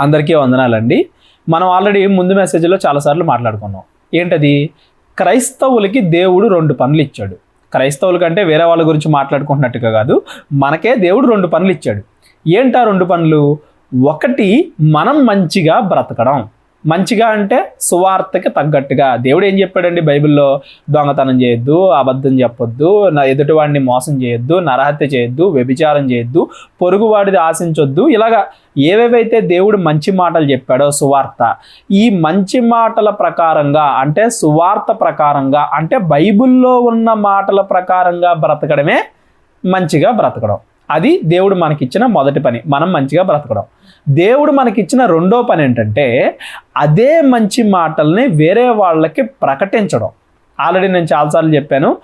అందరికీ వందనాలండి. మనం ఆల్రెడీ ముందు మెసేజ్లో చాలాసార్లు మాట్లాడుకున్నాం. ఏంటది? క్రైస్తవులకి దేవుడు రెండు పనులు ఇచ్చాడు. క్రైస్తవుల కంటే వేరే వాళ్ళ గురించి మాట్లాడుకుంటున్నట్టుగా కాదు మనకే దేవుడు రెండు పనులు ఇచ్చాడు. ఏంటా రెండు పనులు? ఒకటి మనం మంచిగా బ్రతకడం. మంచిగా అంటే సువార్తకి తగ్గట్టుగా. దేవుడు ఏం చెప్పాడండి బైబిల్లో? దొంగతనం చేయొద్దు అబద్ధం చెప్పొద్దు నా ఎదుటివాడిని మోసం చేయొద్దు నరహత్య చేయొద్దు వ్యభిచారం చేయొద్దు పొరుగువాడిది ఆశించొద్దు. ఇలాగా ఏవేవైతే దేవుడు మంచి మాటలు చెప్పాడో సువార్త ఈ మంచి మాటల ప్రకారంగా అంటే సువార్త ప్రకారంగా అంటే బైబిల్లో ఉన్న మాటల ప్రకారంగా బ్రతకడమే మంచిగా బ్రతకడం. అది దేవుడు మనకిచ్చిన మొదటి పని మనం మంచిగా బ్రతకడం. దేవుడు మనకిచ్చిన రెండో పని ఏంటంటే అదే మంచి మాటల్ని వేరే వాళ్ళకి ప్రకటించడం. ఆల్రెడీ నేను చాలాసార్లు చెప్పాను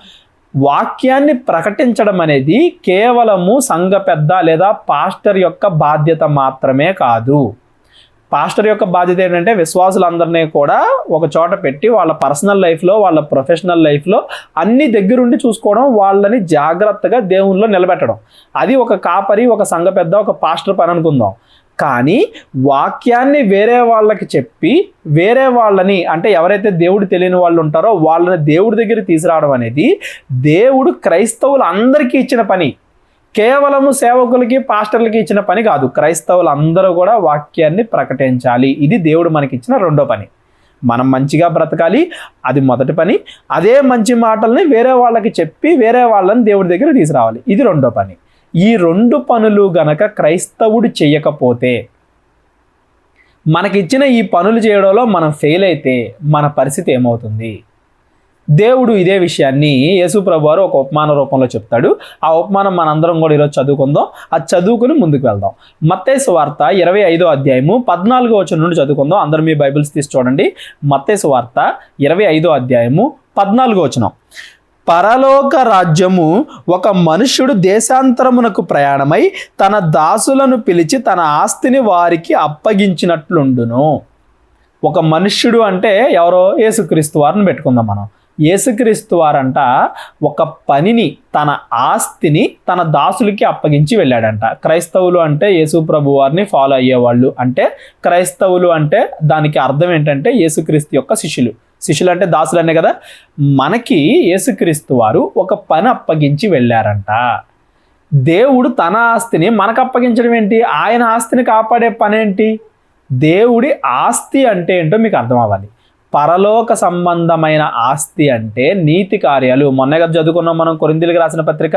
వాక్యాన్ని ప్రకటించడం అనేది కేవలము సంఘ పెద్ద లేదా పాస్టర్ యొక్క బాధ్యత మాత్రమే కాదు. పాస్టర్ యొక్క బాధ్యత ఏంటంటే విశ్వాసులందరినీ కూడా ఒక చోట పెట్టి వాళ్ళ పర్సనల్ లైఫ్లో వాళ్ళ ప్రొఫెషనల్ లైఫ్లో అన్ని దగ్గరుండి చూసుకోవడం వాళ్ళని జాగ్రత్తగా దేవునిలో నిలబెట్టడం. అది ఒక కాపరి ఒక సంఘ పెద్ద ఒక పాస్టర్ పని అనుకుందాం. కానీ వాక్యాన్ని వేరే వాళ్ళకి చెప్పి వేరే వాళ్ళని అంటే ఎవరైతే దేవుడు తెలియని వాళ్ళు ఉంటారో వాళ్ళని దేవుడి దగ్గర తీసుకురావడం అనేది దేవుడు క్రైస్తవులు అందరికీ ఇచ్చిన పని. కేవలము సేవకులకి పాస్టర్లకి ఇచ్చిన పని కాదు. క్రైస్తవులు అందరూ కూడా వాక్యాన్ని ప్రకటించాలి. ఇది దేవుడు మనకి ఇచ్చిన రెండో పని. మనం మంచిగా బ్రతకాలి అది మొదటి పని. అదే మంచి మాటల్ని వేరే వాళ్ళకి చెప్పి వేరే వాళ్ళని దేవుడి దగ్గర తీసుకురావాలి. ఇది రెండో పని. ఈ రెండు పనులు గనక క్రైస్తవుడు చేయకపోతే మనకిచ్చిన ఈ పనులు చేయడంలో మనం ఫెయిల్ అయితే మన పరిస్థితి ఏమవుతుంది? దేవుడు ఇదే విషయాన్ని యేసుప్రభు వారు ఒక ఉపమాన రూపంలో చెప్తాడు. ఆ ఉపమానం మనందరం కూడా ఈరోజు చదువుకుందాం. అది చదువుకుని ముందుకు వెళ్దాం. మత్తేసు వార్త ఇరవై ఐదో అధ్యాయము పద్నాలుగో వచ్చిన నుండి చదువుకుందాం. అందరూ మీ బైబిల్స్ తీసి చూడండి. మత్తేసు వార్త ఇరవై ఐదో అధ్యాయము పద్నాలుగో వచనం. పరలోక రాజ్యము ఒక మనుష్యుడు దేశాంతరమునకు ప్రయాణమై తన దాసులను పిలిచి తన ఆస్తిని వారికి అప్పగించినట్లుండును. ఒక మనుష్యుడు అంటే ఎవరో? యేసుక్రీస్తు వారిని పెట్టుకుందాం మనం. యేసుక్రీస్తు వారంట ఒక పనిని తన ఆస్తిని తన దాసులకి అప్పగించి వెళ్ళాడంట. క్రైస్తవులు అంటే యేసు ప్రభు వారిని ఫాలో అయ్యేవాళ్ళు అంటే క్రైస్తవులు అంటే దానికి అర్థం ఏంటంటే యేసుక్రీస్తు యొక్క శిష్యులు. శిష్యులు అంటే దాసులనే కదా. మనకి యేసుక్రీస్తు వారు ఒక పని అప్పగించి వెళ్ళారంట. దేవుడు తన ఆస్తిని మనకు అప్పగించడం ఏంటి? ఆయన ఆస్తిని కాపాడే పని ఏంటి? దేవుడి ఆస్తి అంటే ఏంటో మీకు అర్థం అవ్వాలి. పరలోక సంబంధమైన ఆస్తి అంటే నీతి కార్యాలు. మొన్న కదా చదువుకున్నాం మనం కొరిందీలకు రాసిన పత్రిక.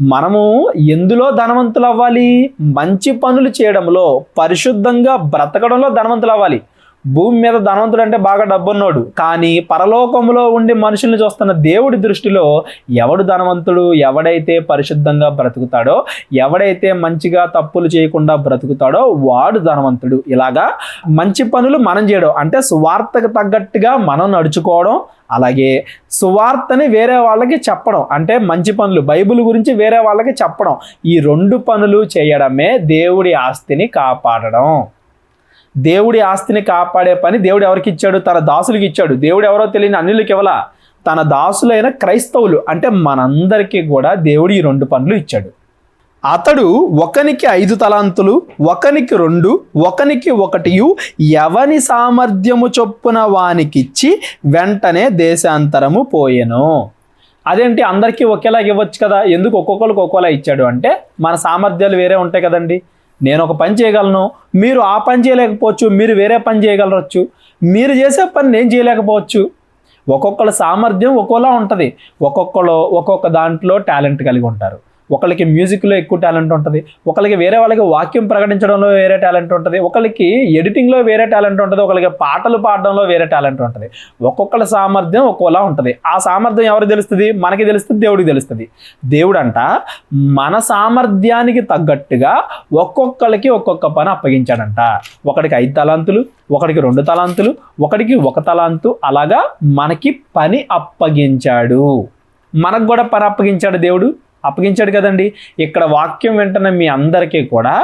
మనము ఎందులో ధనవంతులు అవ్వాలి మంచి పనులు చేయడంలో పరిశుద్ధంగా బ్రతకడంలో ధనవంతులు అవ్వాలి భూమి మీద ధనవంతుడు అంటే బాగా డబ్బున్నోడు. కానీ పరలోకంలో ఉండి మనుషుల్ని చూస్తున్న దేవుడి దృష్టిలో ఎవడు ధనవంతుడు ఎవడైతే పరిశుద్ధంగా బ్రతుకుతాడో ఎవడైతే మంచిగా తప్పులు చేయకుండా బ్రతుకుతాడో వాడు ధనవంతుడు. ఇలాగా మంచి పనులు మనం చేయడం అంటే సువార్తకు తగ్గట్టుగా మనం నడుచుకోవడం అలాగే సువార్తని వేరే వాళ్ళకి చెప్పడం అంటే మంచి పనులు బైబిల్ గురించి వేరే వాళ్ళకి చెప్పడం ఈ రెండు పనులు చేయడమే దేవుడి ఆస్తిని కాపాడడం. దేవుడి ఆస్తిని కాపాడే పని దేవుడు ఎవరికి ఇచ్చాడు? తన దాసులకు ఇచ్చాడు. దేవుడు ఎవరో తెలియని అన్యులకి ఇవ్వాల? తన దాసులైన క్రైస్తవులు. అంటే మనందరికీ కూడా దేవుడు ఈ రెండు పనులు ఇచ్చాడు. అతడు ఒకనికి ఐదు తలాంతులు ఒకనికి రెండు ఒకనికి ఒకటియు ఎవని సామర్థ్యము చొప్పున వానికిచ్చి వెంటనే దేశాంతరము పోయెను. అదేంటి? అందరికీ ఒకేలాగా ఇవ్వచ్చు కదా? ఎందుకు ఒక్కొక్కరికి ఒక్కోలా ఇచ్చాడు? అంటే మన సామర్థ్యాలు వేరే ఉంటాయి కదండి. నేను ఒక పని చేయగలను మీరు ఆ పని చేయలేకపోవచ్చు మీరు వేరే పని చేయగలరచ్చు మీరు చేసే పని నేను చేయలేకపోవచ్చు. ఒక్కొక్కళ్ళ సామర్థ్యం ఒక్కోలా ఉంటుంది. ఒక్కొక్కరు ఒక్కొక్క దాంట్లో టాలెంట్ కలిగి ఉంటారు. ఒకళ్ళకి మ్యూజిక్లో ఎక్కువ టాలెంట్ ఉంటుంది ఒకళ్ళకి వేరే వాళ్ళకి వాక్యం ప్రకటించడంలో వేరే టాలెంట్ ఉంటుంది ఒకళ్ళకి ఎడిటింగ్లో వేరే టాలెంట్ ఉంటుంది ఒకళ్ళకి పాటలు పాడడంలో వేరే టాలెంట్ ఉంటుంది. ఒక్కొక్కళ్ళ సామర్థ్యం ఒక్కోలా ఉంటుంది. ఆ సామర్థ్యం ఎవరు తెలుస్తుంది? మనకి తెలుస్తుంది దేవుడికి తెలుస్తుంది. దేవుడు అంట మన సామర్థ్యానికి తగ్గట్టుగా ఒక్కొక్కరికి ఒక్కొక్క పని అప్పగించాడంట. ఒకడికి ఐదు తలాంతులు ఒకడికి రెండు తలాంతులు ఒకడికి ఒక తలాంతు అలాగా మనకి పని అప్పగించాడు. మనకు కూడా పని అప్పగించాడు దేవుడు. అప్పగించాడు కదండి. ఇక్కడ వాక్యం వెంటనే మీ అందరికీ కూడా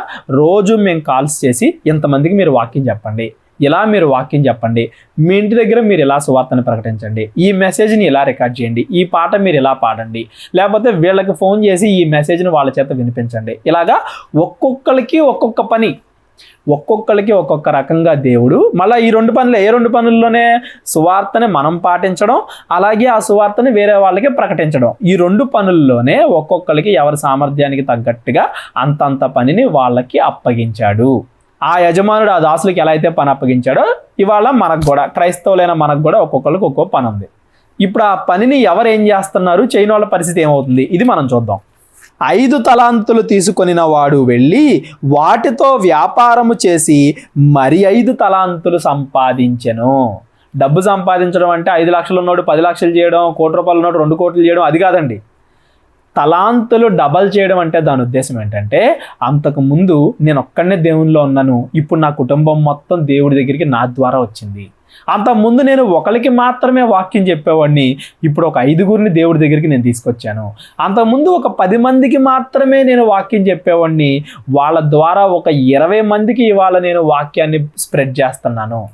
రోజు మేము కాల్స్ చేసి ఇంతమందికి మీరు వాక్యం చెప్పండి. ఇలా మీరు వాక్యం చెప్పండి. మీ ఇంటి దగ్గర మీరు ఇలా సువార్తను ప్రకటించండి. ఈ మెసేజ్ని ఇలా రికార్డ్ చేయండి. ఈ పాట మీరు ఇలా పాడండి. లేకపోతే వీళ్ళకి ఫోన్ చేసి ఈ మెసేజ్ని వాళ్ళ చేత వినిపించండి. ఇలాగా ఒక్కొక్కరికి ఒక్కొక్క పని ఒక్కొక్కరికి ఒక్కొక్క రకంగా దేవుడు. మళ్ళీ ఈ రెండు పనులు ఏ రెండు పనుల్లోనే సువార్తని మనం పాటించడం అలాగే ఆ సువార్తని వేరే వాళ్ళకి ప్రకటించడం. ఈ రెండు పనుల్లోనే ఒక్కొక్కరికి ఎవరి సామర్థ్యానికి తగ్గట్టుగా అంతంత పనిని వాళ్ళకి అప్పగించాడు. ఆ యజమానుడు ఆ దాసులకి ఎలా అయితే పని అప్పగించాడో ఇవాళ మనకు కూడా క్రైస్తవులైన మనకు కూడా ఒక్కొక్కరికి ఒక్కొక్క పని ఉంది. ఇప్పుడు ఆ పనిని ఎవరు ఏం చేస్తున్నారు? చేయని వాళ్ళ పరిస్థితి ఏమవుతుంది? ఇది మనం చూద్దాం. ఐదు తలాంతులు తీసుకొనిన వాడు వెళ్ళి వాటితో వ్యాపారము చేసి మరి ఐదు తలాంతులు సంపాదించెను. డబ్బు సంపాదించడం అంటే ఐదు లక్షలు ఉన్నోడు పది లక్షలు చేయడం కోటి రూపాయలు ఉన్నోడు రెండు కోట్లు చేయడం అది కాదండి. తలాంతులు డబల్ చేయడం అంటే దాని ఉద్దేశం ఏంటంటే అంతకు ముందు నేను ఒక్కడనే దేవునిలో ఉన్నాను ఇప్పుడు నా కుటుంబం మొత్తం దేవుడి దగ్గరికి నా ద్వారా వచ్చింది. అంతకుముందు నేను ఒకరికి మాత్రమే వాక్యం చెప్పేవాడిని. ఇప్పుడు ఒక ఐదుగురిని దేవుడి దగ్గరికి నేను తీసుకొచ్చాను. అంతకుముందు ఒక పది మందికి మాత్రమే నేను వాక్యం చెప్పేవాడిని. వాళ్ళ ద్వారా ఒక ఇరవై మందికి ఇవాళ నేను వాక్యాన్ని స్ప్రెడ్ చేస్తున్నాను.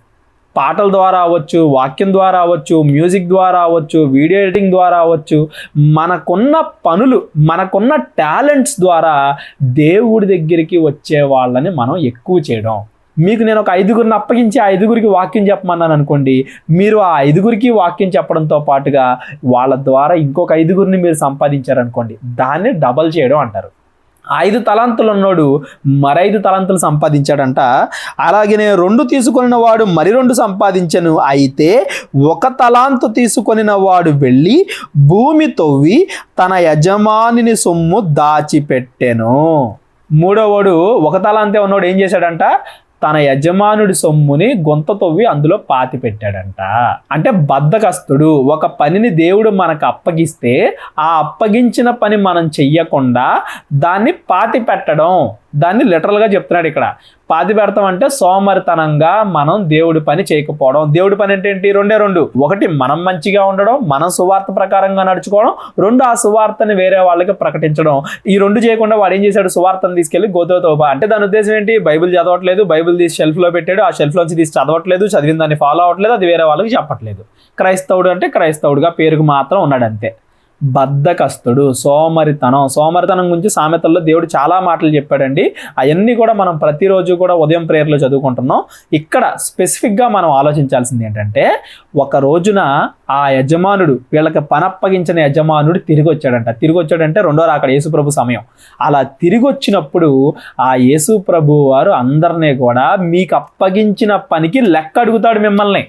పాటల ద్వారా అవ్వచ్చు వాక్యం ద్వారా అవ్వచ్చు మ్యూజిక్ ద్వారా అవ్వచ్చు వీడియో ఎడిటింగ్ ద్వారా అవ్వచ్చు మనకున్న పనులు మనకున్న టాలెంట్స్ ద్వారా దేవుడి దగ్గరికి వచ్చే వాళ్ళని మనం ఎక్కువ చేయడం. మీకు నేను ఒక ఐదుగురిని అప్పగించి ఆ ఐదుగురికి వాక్యం చెప్పమన్నాను అనుకోండి మీరు ఆ ఐదుగురికి వాక్యం చెప్పడంతో పాటుగా వాళ్ళ ద్వారా ఇంకొక ఐదుగురిని మీరు సంపాదించారనుకోండి దాన్ని డబల్ చేయడం అంటారు. ఐదు తలాంతులు ఉన్నోడు మరైదు తలాంతులు సంపాదించాడంట అలాగే నేను రెండు తీసుకొనిన వాడు మరి రెండు సంపాదించను అయితే ఒక తలాంతు తీసుకొనిన వాడు వెళ్ళి భూమి తవ్వి తన యజమానిని సొమ్ము దాచిపెట్టెను. మూడోవాడు ఒక తలాంతే ఉన్నోడు ఏం చేశాడంట తన యజమానుడి సొమ్ముని గొంత తవ్వి అందులో పాతి పెట్టాడంట. అంటే బద్దకస్తుడు ఒక పనిని దేవుడు మనకు అప్పగిస్తే ఆ అప్పగించిన పని మనం చెయ్యకుండా దాన్ని పాతి పెట్టడం దాన్ని లిటరల్గా చెప్తున్నాడు ఇక్కడ. పాతి పెడతాం అంటే సోమరితనంగా మనం దేవుడి పని చేయకపోవడం. దేవుడి పని అంటే ఏంటి? రెండే రెండు. ఒకటి మనం మంచిగా ఉండడం మనం సువార్త ప్రకారంగా నడుచుకోవడం రెండు ఆ సువార్తని వేరే వాళ్ళకి ప్రకటించడం. ఈ రెండు చేయకుండా వాడు ఏం చేశాడు? సువార్తను తీసుకెళ్ళి గోతులతో అంటే దాని ఉద్దేశం ఏంటి? బైబిల్ చదవట్లేదు బైబిల్ తీసి షెల్ఫ్లో పెట్టాడు ఆ షెల్ఫ్లోంచి తీసి చదవట్లేదు చదివిన దాన్ని ఫాలో అవ్వట్లేదు అది వేరే వాళ్ళకి చెప్పట్లేదు. క్రైస్తవుడు అంటే క్రైస్తవుడుగా పేరుకు మాత్రం ఉన్నాడు అంతే. బద్ధకస్తుడు సోమరితనం. సోమరితనం గురించి సామెతల్లో దేవుడు చాలా మాటలు చెప్పాడండి. అవన్నీ కూడా మనం ప్రతిరోజు కూడా ఉదయం ప్రేయర్లో చదువుకుంటున్నాం. ఇక్కడ స్పెసిఫిక్గా మనం ఆలోచించాల్సింది ఏంటంటే ఒక రోజున ఆ యజమానుడు వీళ్ళకి పనప్పగించిన యజమానుడు తిరిగి వచ్చాడంట తిరిగి వచ్చాడంటే రెండో అక్కడ యేసుప్రభు సమయం. అలా తిరిగి వచ్చినప్పుడు ఆ యేసుప్రభు వారు అందరినీ కూడా మీకు అప్పగించిన పనికి లెక్క అడుగుతాడు మిమ్మల్ని.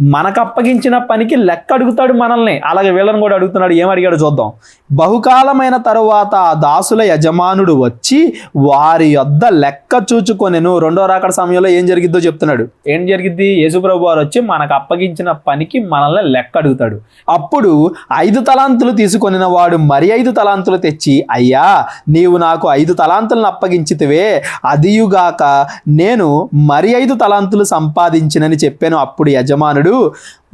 మనకు అప్పగించిన పనికి లెక్క అడుగుతాడు మనల్ని. అలాగే వీళ్ళని కూడా అడుగుతున్నాడు ఏం అడిగాడు చూద్దాం. బహుకాలమైన తరువాత ఆ దాసుల యజమానుడు వచ్చి వారి యొద్ద లెక్క చూచుకొనెను. రెండో రాకడ సమయంలో ఏం జరిగిద్దో చెప్తున్నాడు. ఏం జరిగిద్ది? యేసుప్రభు వారు వచ్చి మనకు అప్పగించిన పనికి మనల్ని లెక్క అడుగుతాడు. అప్పుడు ఐదు తలాంతులు తీసుకొనిన వాడు మరి ఐదు తలాంతులు తెచ్చి అయ్యా నీవు నాకు ఐదు తలాంతులను అప్పగించితివే. అదియుగాక నేను మరి ఐదు తలాంతులు సంపాదించినని చెప్పాను. అప్పుడు యజమానుడు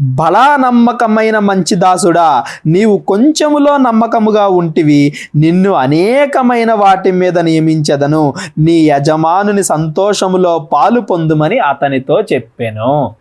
బలా నమ్మకమైన మంచి దాసుడా. నీవు కొంచెములో నమ్మకముగా ఉంటివి నిన్ను అనేకమైన వాటి మీద నియమించదను. నీ యజమానుని సంతోషములో పాలు పొందుమని అతనితో చెప్పాను.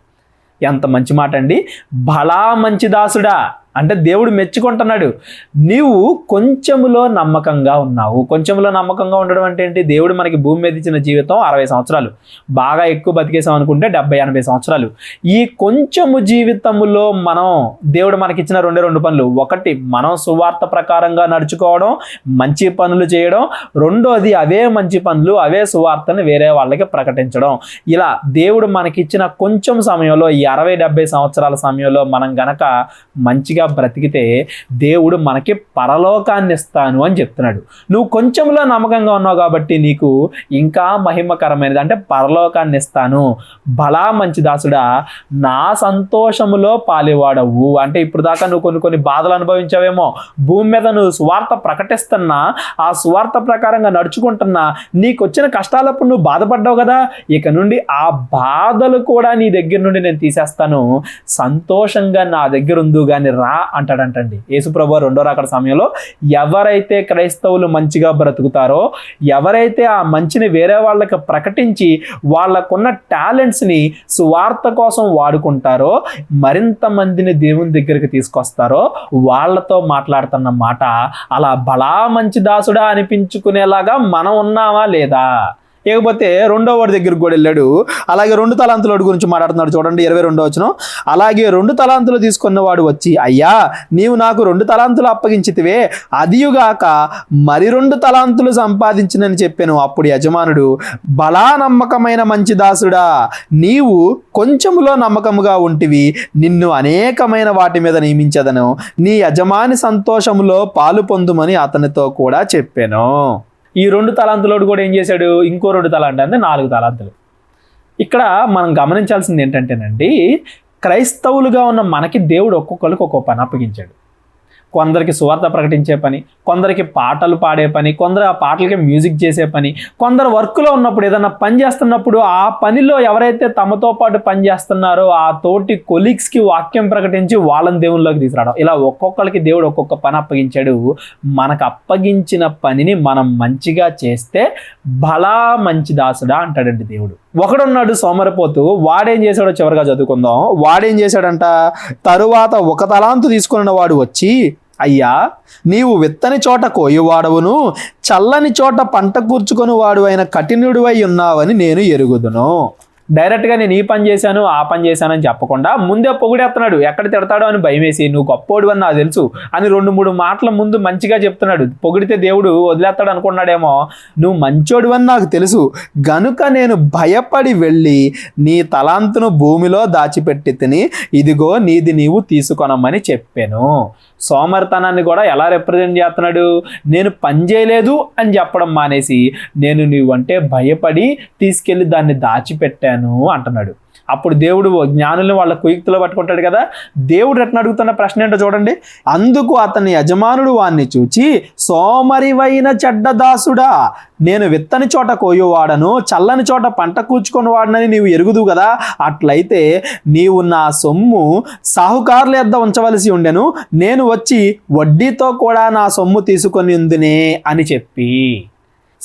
ఎంత మంచి మాట అండి బలా మంచి దాసుడా. అంటే దేవుడు మెచ్చుకుంటున్నాడు. నీవు కొంచెములో నమ్మకంగా ఉన్నావు. కొంచెములో నమ్మకంగా ఉండడం అంటే ఏంటి? దేవుడు మనకి భూమి మీద ఇచ్చిన జీవితం అరవై సంవత్సరాలు. బాగా ఎక్కువ బతికేసాం అనుకుంటే డెబ్బై ఎనభై సంవత్సరాలు. ఈ కొంచెము జీవితములో మనం దేవుడు మనకిచ్చిన రెండే రెండు పనులు. ఒకటి మనం సువార్త ప్రకారంగా నడుచుకోవడం మంచి పనులు చేయడం. రెండోది అవే మంచి పనులు అవే సువార్తని వేరే వాళ్ళకి ప్రకటించడం. ఇలా దేవుడు మనకిచ్చిన కొంచెం సమయంలో ఈ అరవై డెబ్బై సంవత్సరాల సమయంలో మనం గనక మంచిగా బ్రతికితే దేవుడు మనకి పరలోకాన్ని ఇస్తాను అని చెప్తున్నాడు. నువ్వు కొంచెంలో నమ్మకంగా ఉన్నావు కాబట్టి నీకు ఇంకా మహిమకరమైనది అంటే పరలోకాన్ని ఇస్తాను. బలా మంచి దాసుడా నా సంతోషములో పాలివాడవు. అంటే ఇప్పుడు దాకా నువ్వు కొన్ని కొన్ని బాధలు అనుభవించావేమో. భూమి మీద నువ్వు స్వార్థ ప్రకటిస్తున్నా ఆ స్వార్థ ప్రకారంగా నడుచుకుంటున్నా నీకు వచ్చిన కష్టాలప్పుడు నువ్వు బాధపడ్డావు కదా. ఇక నుండి ఆ బాధలు కూడా నీ దగ్గర నుండి నేను తీసేస్తాను. సంతోషంగా నా దగ్గర ఉందు కానీ రా. అంటాడంటండి. యేసుప్రభు రెండో రాకడ సమయంలో ఎవరైతే క్రైస్తవులు మంచిగా బ్రతుకుతారో ఎవరైతే ఆ మంచిని వేరే వాళ్ళకి ప్రకటించి వాళ్ళకున్న టాలెంట్స్ని సువార్త కోసం వాడుకుంటారో మరింత మందిని దేవుని దగ్గరికి తీసుకొస్తారో వాళ్ళతో మాట్లాడుతున్న మాట అలా బలా మంచి దాసుడా అనిపించుకునేలాగా మనం ఉన్నామా లేదా? ఇకపోతే రెండో వాడి దగ్గరికి కూడా వెళ్ళాడు. అలాగే రెండు తలాంతులోడి గురించి మాట్లాడుతున్నాడు. చూడండి ఇరవై రెండో వచ్చిన అలాగే రెండు తలాంతులు తీసుకున్నవాడు వచ్చి అయ్యా నీవు నాకు రెండు తలాంతులు అప్పగించితివే. అదియుగాక మరి రెండు తలాంతులు సంపాదించినని చెప్పాను. అప్పుడు యజమానుడు బలా నమ్మకమైన మంచి దాసుడా నీవు కొంచెములో నమ్మకముగా ఉంటివి. నిన్ను అనేకమైన వాటి మీద నియమించదను. నీ యజమాని సంతోషములో పాలు పొందుమని అతనితో కూడా చెప్పాను. ఈ రెండు తలాంతులోడు కూడా ఏం చేశాడు? ఇంకో రెండు తలాంటి అంటే నాలుగు తలాంతులు. ఇక్కడ మనం గమనించాల్సింది ఏంటంటేనండి క్రైస్తవులుగా ఉన్న మనకి దేవుడు ఒక్కొక్కరికి ఒక్కొక్క పని అప్పగించాడు. కొందరికి సువార్త ప్రకటించే పని కొందరికి పాటలు పాడే పని కొందరు ఆ పాటలకి మ్యూజిక్ చేసే పని కొందరు వర్క్లో ఉన్నప్పుడు ఏదైనా పని చేస్తున్నప్పుడు ఆ పనిలో ఎవరైతే తమతో పాటు పని చేస్తున్నారో ఆ తోటి కొలీగ్స్కి వాక్యం ప్రకటించి వాళ్ళని దేవుళ్ళలోకి తీసుకురావడం. ఇలా ఒక్కొక్కరికి దేవుడు ఒక్కొక్క పని అప్పగించాడు. మనకు అప్పగించిన పనిని మనం మంచిగా చేస్తే బలా మంచి దాసుడా అంటాడండి దేవుడు. ఒకడున్నాడు సోమరిపోతూ వాడేం చేశాడో చివరిగా చదువుకుందాం. వాడేం చేశాడంట? తరువాత ఒక తలాంతు తీసుకున్న వాడు వచ్చి అయ్యా నీవు విత్తని చోట కోయువాడవును చల్లని చోట పంట కూర్చుకొని వాడు అయిన కఠినుడివై ఉన్నావని నేను ఎరుగుదును. డైరెక్ట్గా నేను ఈ పని చేశాను ఆ పని చేశానని చెప్పకుండా ముందే పొగిడేస్తున్నాడు. ఎక్కడ తిడతాడో అని భయమేసి నువ్వు గొప్పోడు అని నాకు తెలుసు అని రెండు మూడు మాటల ముందు మంచిగా చెప్తున్నాడు. పొగిడితే దేవుడు వదిలేస్తాడు అనుకున్నాడేమో. నువ్వు మంచోడు అని నాకు తెలుసు. గనుక నేను భయపడి వెళ్ళి నీ తలాంతును భూమిలో దాచిపెట్టి తిని ఇదిగో నీది నీవు తీసుకొనమని చెప్పాను. సోమరితనాన్ని కూడా ఎలా రిప్రజెంట్ చేస్తున్నాడు? నేను పని చేయలేదు అని చెప్పడం మానేసి నేను నువ్వంటే భయపడి తీసుకెళ్ళి దాన్ని దాచిపెట్టాను. అంటున్నాడు. అప్పుడు దేవుడు జ్ఞానులను వాళ్ళ కుయుక్తిలో పట్టుకుంటాడు కదా. దేవుడు ఎట్లా అడుగుతున్న ప్రశ్న ఏంటో చూడండి. అందుకు అతని యజమానుడు వాణ్ణి చూచి సోమరివైన చెడ్డదాసుడా నేను విత్తని చోట కోయువాడను చల్లని చోట పంట కూర్చుకొని వాడనని నీవు ఎరుగుదు కదా. అట్లయితే నీవు నా సొమ్ము సాహుకారుల యొద్ద ఉంచవలసి ఉండెను. నేను వచ్చి వడ్డీతో కూడా నా సొమ్ము తీసుకొని ఉందినే అని చెప్పి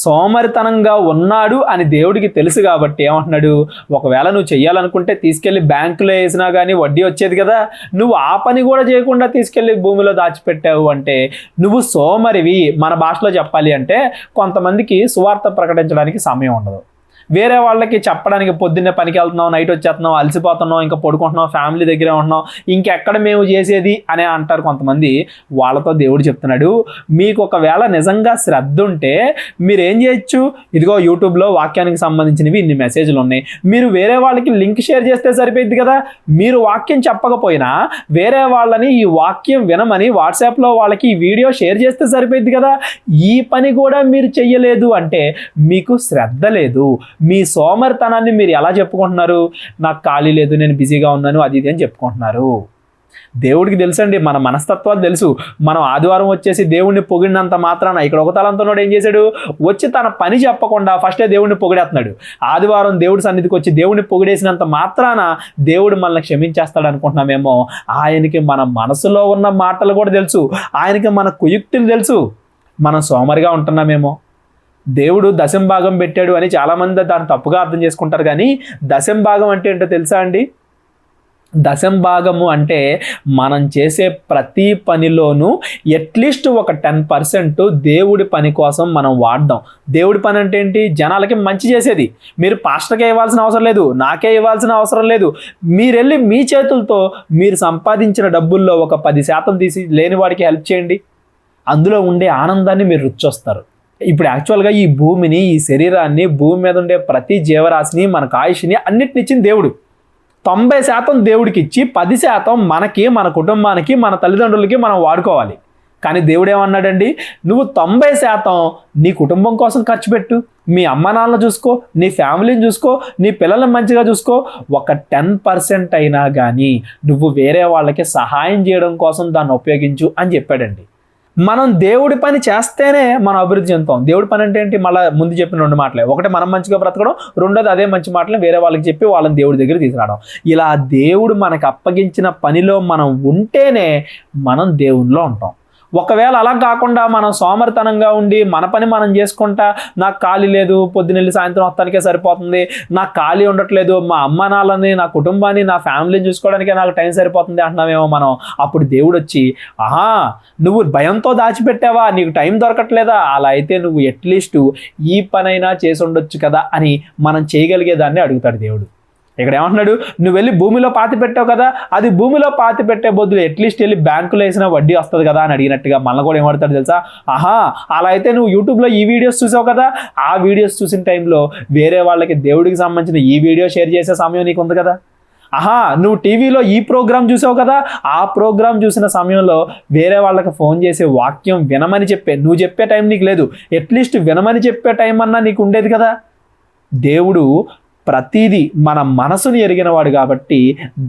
సోమరితనంగా ఉన్నాడు అని దేవుడికి తెలుసు కాబట్టి ఏమంటున్నాడు? ఒకవేళ నువ్వు చెయ్యాలనుకుంటే తీసుకెళ్ళి బ్యాంకులో వేసినా కానీ వడ్డీ వచ్చేది కదా. నువ్వు ఆ పని కూడా చేయకుండా తీసుకెళ్ళి భూమిలో దాచిపెట్టావు అంటే నువ్వు సోమరివి మన భాషలో చెప్పాలి అంటే కొంతమందికి సువార్త ప్రకటించడానికి సమయం ఉండదు. వేరే వాళ్ళకి చెప్పడానికి పొద్దున్నే పనికి వెళ్తున్నాం నైట్ వచ్చేస్తున్నాం అలసిపోతున్నాం ఇంకా పడుకుంటున్నాం ఫ్యామిలీ దగ్గరే ఉంటున్నాం ఇంకెక్కడ మేము చేసేది అని అంటారు కొంతమంది. వాళ్ళతో దేవుడు చెప్తున్నాడు మీకు ఒకవేళ నిజంగా శ్రద్ధ ఉంటే మీరు ఏం చేయొచ్చు? ఇదిగో యూట్యూబ్లో వాక్యానికి సంబంధించినవి ఇన్ని మెసేజ్లు ఉన్నాయి. మీరు వేరే వాళ్ళకి లింక్ షేర్ చేస్తే సరిపోయింది కదా? మీరు వాక్యం చెప్పకపోయినా వేరే వాళ్ళని ఈ వాక్యం వినమని వాట్సాప్లో వాళ్ళకి ఈ వీడియో షేర్ చేస్తే సరిపోయింది కదా? ఈ పని కూడా మీరు చెయ్యలేదు అంటే మీకు శ్రద్ధ లేదు. మీ సోమరితనాన్ని మీరు ఎలా చెప్పుకుంటున్నారు? నాకు ఖాళీ లేదు నేను బిజీగా ఉన్నాను అది ఇది అని చెప్పుకుంటున్నారు. దేవుడికి తెలుసండి మన మనస్తత్వాలు తెలుసు. మనం ఆదివారం వచ్చేసి దేవుణ్ణి పొగిడినంత మాత్రాన ఇక్కడ ఒక తలంతోనోడు ఏం చేశాడు? వచ్చి తన పని చెప్పకుండా ఫస్టే దేవుణ్ణి పొగిడేస్తున్నాడు. ఆదివారం దేవుడి సన్నిధికి వచ్చి దేవుణ్ణి పొగిడేసినంత మాత్రాన దేవుడు మనల్ని క్షమించేస్తాడు అనుకుంటున్నామేమో. ఆయనకి మన మనసులో ఉన్న మాటలు కూడా తెలుసు. ఆయనకి మన కుయుక్తులు తెలుసు. మనం సోమరిగా ఉంటున్నామేమో. దేవుడు దశం భాగం పెట్టాడు అని చాలామంది దాన్ని తప్పుగా అర్థం చేసుకుంటారు. కానీ దశం భాగం అంటే ఏంటో తెలుసా అండి? దశం భాగము అంటే మనం చేసే ప్రతి పనిలోనూ అట్లీస్ట్ ఒక టెన్ పర్సెంట్ దేవుడి పని కోసం మనం వాడడం. దేవుడి పని అంటే ఏంటి? జనాలకి మంచి చేసేది. మీరు పాస్టర్కే ఇవ్వాల్సిన అవసరం లేదు. నాకే ఇవ్వాల్సిన అవసరం లేదు. మీరు వెళ్ళి మీ చేతులతో మీరు సంపాదించిన డబ్బుల్లో ఒక పది శాతం తీసి లేని వాడికి హెల్ప్ చేయండి. అందులో ఉండే ఆనందాన్ని మీరు రుచొస్తారు. ఇప్పుడు యాక్చువల్గా ఈ భూమిని ఈ శరీరాన్ని భూమి మీద ఉండే ప్రతి జీవరాశిని మనకు ఆయుష్ని అన్నిటినిచ్చిన దేవుడు. తొంభై శాతం దేవుడికి ఇచ్చి పది శాతం మనకి మన కుటుంబానికి మన తల్లిదండ్రులకి మనం వాడుకోవాలి. కానీ దేవుడు ఏమన్నాడండి? నువ్వు తొంభై శాతం నీ కుటుంబం కోసం ఖర్చు పెట్టు. మీ అమ్మ నాన్న చూసుకో నీ ఫ్యామిలీని చూసుకో నీ పిల్లల్ని మంచిగా చూసుకో. ఒక టెన్ పర్సెంట్ అయినా కానీ నువ్వు వేరే వాళ్ళకి సహాయం చేయడం కోసం దాన్ని ఉపయోగించు అని చెప్పాడండి. మనం దేవుడి పని చేస్తేనే మనం అభివృద్ధి చెందుతాం. దేవుడి పని అంటే ఏంటి? మళ్ళీ ముందు చెప్పిన రెండు మాటలే. ఒకటి మనం మంచిగా బ్రతకడం రెండోది అదే మంచి మాటలు వేరే వాళ్ళకి చెప్పి వాళ్ళని దేవుడి దగ్గర తీసుకురావడం. ఇలా దేవుడు మనకు అప్పగించిన పనిలో మనం ఉంటేనే మనం దేవునిలో ఉంటాం. ఒకవేళ అలా కాకుండా మనం సోమరితనంగా ఉండి మన పని మనం చేసుకుంటా నాకు ఖాళీ లేదు పొద్దునెళ్ళి సాయంత్రం వస్తానికే సరిపోతుంది నాకు ఖాళీ ఉండట్లేదు మా అమ్మ నాన్నని నా కుటుంబాన్ని నా ఫ్యామిలీని చూసుకోవడానికే నాకు టైం సరిపోతుంది అంటున్నామేమో మనం. అప్పుడు దేవుడు వచ్చి ఆహా నువ్వు భయంతో దాచిపెట్టావా? నీకు టైం దొరకట్లేదా? అలా అయితే నువ్వు అట్లీస్ట్ ఈ పనైనా చేసి ఉండొచ్చు కదా అని మనం చేయగలిగేదాన్ని అడుగుతాడు దేవుడు. ఇక్కడ ఏమంటున్నాడు? నువ్వు వెళ్ళి భూమిలో పాతి పెట్టావు కదా అది భూమిలో పాతి పెట్టే బదులు అట్లీస్ట్ వెళ్ళి బ్యాంకులో వేసిన వడ్డీ వస్తుంది కదా అని అడిగినట్టుగా మళ్ళీ కూడా ఏమడతాడు తెలుసా? ఆహా అలా అయితే నువ్వు యూట్యూబ్లో ఈ వీడియోస్ చూసావు కదా ఆ వీడియోస్ చూసిన టైంలో వేరే వాళ్ళకి దేవుడికి సంబంధించిన ఈ వీడియో షేర్ చేసే సమయం నీకు ఉంది కదా? ఆహా నువ్వు టీవీలో ఈ ప్రోగ్రామ్ చూసావు కదా ఆ ప్రోగ్రామ్ చూసిన సమయంలో వేరే వాళ్ళకి ఫోన్ చేసే వాక్యం వినమని చెప్పే నువ్వు చెప్పే టైం నీకు లేదు అట్లీస్ట్ వినమని చెప్పే టైం అన్నా నీకు ఉండేది కదా? దేవుడు ప్రతిదీ మన మనసుని ఎరిగిన వాడు కాబట్టి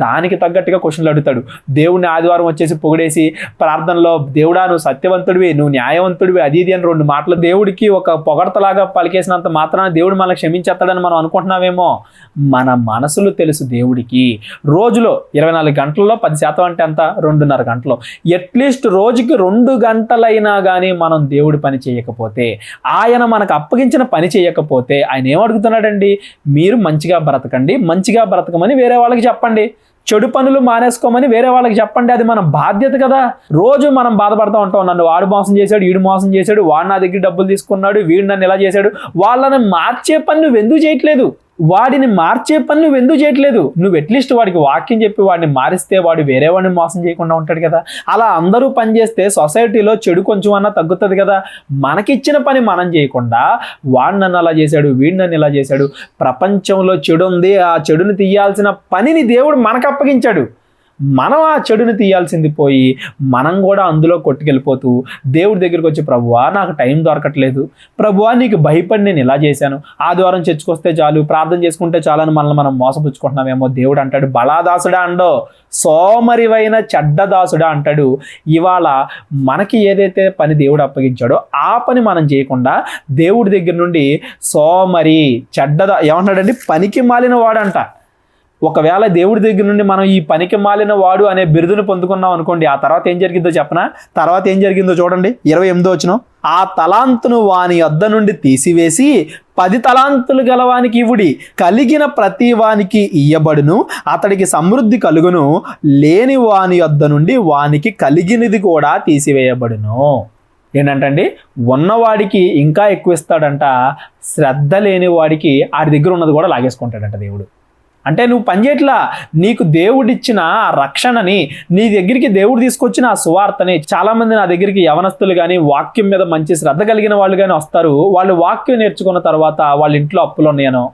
దానికి తగ్గట్టుగా క్వశ్చన్లు అడుగుతాడు. దేవుడిని ఆదివారం వచ్చేసి పొగిడేసి ప్రార్థనలో దేవుడా నువ్వు సత్యవంతుడివి నువ్వు న్యాయవంతుడివి అది ఇది అని రెండు మాటలు దేవుడికి ఒక పొగడతలాగా పలికేసినంత మాత్రాన దేవుడు మనకు క్షమించేస్తాడని మనం అనుకుంటున్నామేమో మన మనసులు తెలుసు దేవుడికి. రోజులో ఇరవై నాలుగు గంటల్లో పది శాతం అంటే అంత రెండున్నర గంటలు. అట్లీస్ట్ రోజుకి రెండు గంటలైనా కానీ మనం దేవుడి పని చేయకపోతే ఆయన మనకు అప్పగించిన పని చేయకపోతే ఆయన ఏమడుగుతున్నాడండి మీరు మంచిగా బ్రతకండి మంచిగా బ్రతకమని వేరే వాళ్ళకి చెప్పండి. చెడు పనులు మానేసుకోమని వేరే వాళ్ళకి చెప్పండి అది మన బాధ్యత కదా. రోజు మనం బాధపడుతూ ఉంటాం నన్ను వాడు మోసం చేశాడు వీడు మోసం చేశాడు వాడు నా దగ్గర డబ్బులు తీసుకున్నాడు వీడు నన్ను ఇలా చేశాడు. వాళ్ళని మార్చే పని నువ్వు ఎందుకు చేయట్లేదు? వాడిని మార్చే పని నువ్వు ఎందుకు చేయట్లేదు? నువ్వు అట్లీస్ట్ వాడికి వాక్యం చెప్పి వాడిని మారిస్తే వాడు వేరే వాడిని మోసం చేయకుండా ఉంటాడు కదా. అలా అందరూ పని చేస్తే సొసైటీలో చెడు కొంచెం అన్నా తగ్గుతుంది కదా. మనకిచ్చిన పని మనం చేయకుండా వాడు నన్ను అలా చేశాడు వీడు నన్ను ఇలా చేశాడు. ప్రపంచంలో చెడు ఉంది ఆ చెడుని తీయాల్సిన పనిని దేవుడు మనకు అప్పగించాడు. మనం ఆ చెడుని తీయాల్సింది పోయి మనం కూడా అందులో కొట్టుకెళ్ళిపోతూ దేవుడి దగ్గరికి వచ్చి ప్రభువా నాకు టైం దొరకట్లేదు. ప్రభువా నీకు భయపడి నేను ఇలా చేశాను. ఆదివారం చర్చకొస్తే చాలు ప్రార్థన చేసుకుంటే చాలని మనల్ని మనం మోసపుచ్చుకుంటున్నామేమో దేవుడు అంటాడు. బలాదాసుడా అండో సోమరివైన చెడ్డదాసుడా అంటాడు. ఇవాళ మనకి ఏదైతే పని దేవుడు అప్పగించాడో ఆ పని మనం చేయకుండా దేవుడి దగ్గర నుండి సోమరి చెడ్డదా ఏమంటాడండి పనికి మాలిన వాడంట. ఒకవేళ దేవుడి దగ్గర నుండి మనం ఈ పనికి మాలిన వాడు అనే బిరుదును పొందుకున్నాం అనుకోండి ఆ తర్వాత ఏం జరిగిందో చెప్పనా? తర్వాత ఏం జరిగిందో చూడండి ఇరవై ఎనిమిదో వచ్చిన ఆ తలాంతును వాని వద్ద నుండి తీసివేసి పది తలాంతులు గలవానికి ఇవుడి కలిగిన ప్రతి వానికి ఇయ్యబడును అతడికి సమృద్ధి కలుగును లేని వాని వద్ద నుండి వానికి కలిగినది కూడా తీసివేయబడును. ఏంటంటండి ఉన్నవాడికి ఇంకా ఎక్కువ ఇస్తాడంట శ్రద్ధ లేని వాడికి ఆడి దగ్గర ఉన్నది కూడా లాగేసుకుంటాడంట దేవుడు. అంటే నువ్వు పనిచేయట్లా నీకు దేవుడిచ్చిన ఆ రక్షణని నీ దగ్గరికి దేవుడు తీసుకొచ్చిన ఆ సువార్తని చాలామంది నా దగ్గరికి యవనస్తులు కానీ వాక్యం మీద మంచి శ్రద్ధ కలిగిన వాళ్ళు కానీ వస్తారు. వాళ్ళు వాక్యం నేర్చుకున్న తర్వాత వాళ్ళ ఇంట్లో అప్పులు ఉన్నాయనో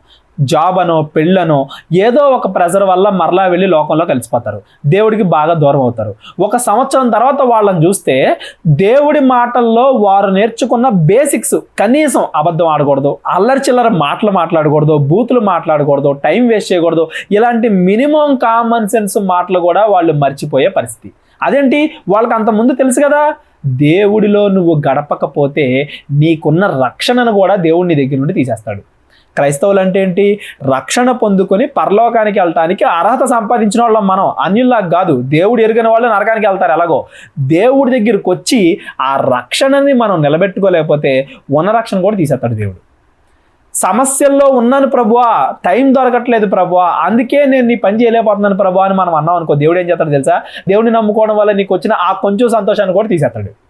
జాబ్ అనో పెళ్ళనో ఏదో ఒక ప్రెజర్ వల్ల మరలా వెళ్ళి లోకంలో కలిసిపోతారు. దేవుడికి బాగా దూరం అవుతారు. ఒక సంవత్సరం తర్వాత వాళ్ళని చూస్తే దేవుడి మాటల్లో వారు నేర్చుకున్న బేసిక్స్ కనీసం అబద్ధం ఆడకూడదు అల్లరి చిల్లర మాటలు మాట్లాడకూడదు బూతులు మాట్లాడకూడదు టైం వేస్ట్ చేయకూడదు ఇలాంటి మినిమం కామన్ సెన్స్ మాటలు కూడా వాళ్ళు మర్చిపోయే పరిస్థితి. అదేంటి? వాళ్ళకి అంత ముందు తెలుసు కదా దేవుడిలో నువ్వు గడపకపోతే నీకున్న రక్షణను కూడా దేవుడిని దగ్గర నుండి తీసేస్తాడు. క్రైస్తవులు అంటే ఏంటి రక్షణ పొందుకొని పరలోకానికి వెళ్ళటానికి అర్హత సంపాదించిన వాళ్ళం మనం. అన్యుల్లాగా కాదు. దేవుడు ఎరిగిన వాళ్ళు నరకానికి వెళ్తారు. ఎలాగో? దేవుడి దగ్గరికి వచ్చి ఆ రక్షణని మనం నిలబెట్టుకోలేకపోతే ఉన్న రక్షణ కూడా తీసేస్తాడు దేవుడు. సమస్యల్లో ఉన్నాను ప్రభువా. టైం దొరకట్లేదు ప్రభువా. అందుకే నేను నీ పని చేయలేకపోతున్నాను ప్రభువా అని మనం అన్నాం అనుకో దేవుడు ఏం చేస్తాడు తెలుసా? దేవుడిని నమ్ముకోవడం వల్ల నీకు వచ్చిన ఆ కొంచెం సంతోషాన్ని కూడా తీసేస్తాడు.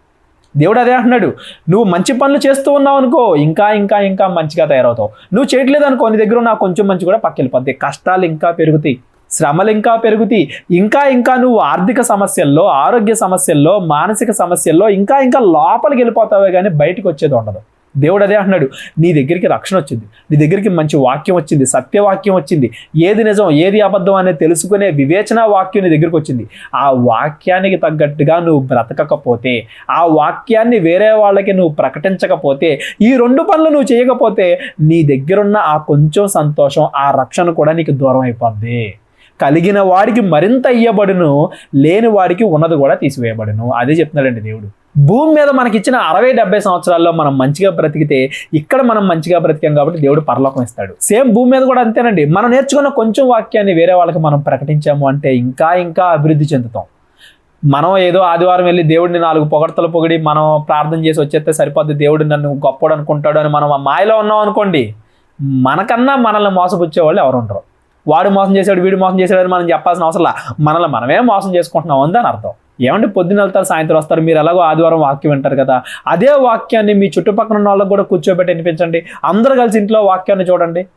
దేవుడు అదే అంటున్నాడు. నువ్వు మంచి పనులు చేస్తూ ఉన్నావు అనుకో ఇంకా ఇంకా ఇంకా మంచిగా తయారవుతావు. నువ్వు చేయట్లేదు అనుకో నీ దగ్గర ఉన్న కొంచెం మంచి కూడా పక్కెళ్ళిపోద్ది కష్టాలు ఇంకా పెరుగుతాయి. శ్రమలు ఇంకా పెరుగుతాయి. ఇంకా ఇంకా నువ్వు ఆర్థిక సమస్యల్లో ఆరోగ్య సమస్యల్లో మానసిక సమస్యల్లో ఇంకా ఇంకా లోపలికి వెళ్ళిపోతావే కానీ బయటకు వచ్చేది ఉండదు. దేవుడు అదే అంటున్నాడు నీ దగ్గరికి రక్షణ వచ్చింది నీ దగ్గరికి మంచి వాక్యం వచ్చింది సత్యవాక్యం వచ్చింది ఏది నిజం ఏది అబద్ధం అనేది తెలుసుకునే వివేచన వాక్యం నీ దగ్గరికి వచ్చింది. ఆ వాక్యానికి తగ్గట్టుగా నువ్వు బ్రతకకపోతే ఆ వాక్యాన్ని వేరే వాళ్ళకి నువ్వు ప్రకటించకపోతే ఈ రెండు పనులు నువ్వు చేయకపోతే నీ దగ్గరున్న ఆ కొంచెం సంతోషం ఆ రక్షణ కూడా నీకు దూరం అయిపోద్ది. కలిగిన వాడికి మరింత ఇయ్యబడును లేని వాడికి ఉన్నది కూడా తీసివేయబడును. అదే చెప్తున్నాడండి దేవుడు. భూమి మీద మనకి ఇచ్చిన అరవై డెబ్బై సంవత్సరాల్లో మనం మంచిగా బ్రతికితే ఇక్కడ మనం మంచిగా బ్రతికాం కాబట్టి దేవుడు పరలోకం ఇస్తాడు. సేమ్ భూమి మీద కూడా అంతేనండి. మనం నేర్చుకున్న కొంచెం వాక్యాన్ని వేరే వాళ్ళకి మనం ప్రకటించాము అంటే ఇంకా ఇంకా అభివృద్ధి చెందుతాం. మనం ఏదో ఆదివారం వెళ్ళి దేవుడిని నాలుగు పొగడతలు పొగిడి మనం ప్రార్థన చేసి వచ్చేస్తే సరిపోద్ది. దేవుడు నన్ను గొప్పడు అనుకుంటాడు అని మనం ఆ మాయలో ఉన్నాం అనుకోండి మనకన్నా మనల్ని మోసపుచ్చే వాళ్ళు ఎవరు ఉండరు. వాడు మోసం చేశాడు వీడు మోసం చేశాడని మనం చెప్పాల్సిన అవసరం మనల్ని మనమే మోసం చేసుకుంటున్నాం ఉందని అర్థం. ఏమంటే పొద్దున్న వెళ్తారు సాయంత్రం వస్తారు. మీరు ఎలాగో ఆదివారం వాక్యం వింటారు కదా. అదే వాక్యాన్ని మీ చుట్టుపక్కల ఉన్న వాళ్ళకి కూడా కూర్చోబెట్టి వినిపించండి. అందరూ కలిసి ఇంట్లో వాక్యాన్ని చూడండి.